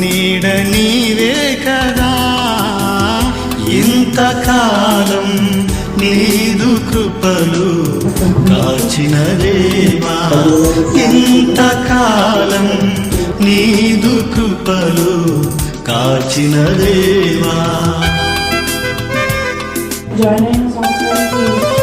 నీడ నీవే కదా. ఇంతకాలం నీదు కృపలు కాచిన దేవా ఇంతకాలం నీదు కృపలు కాచిన దేవా Join in song. 17.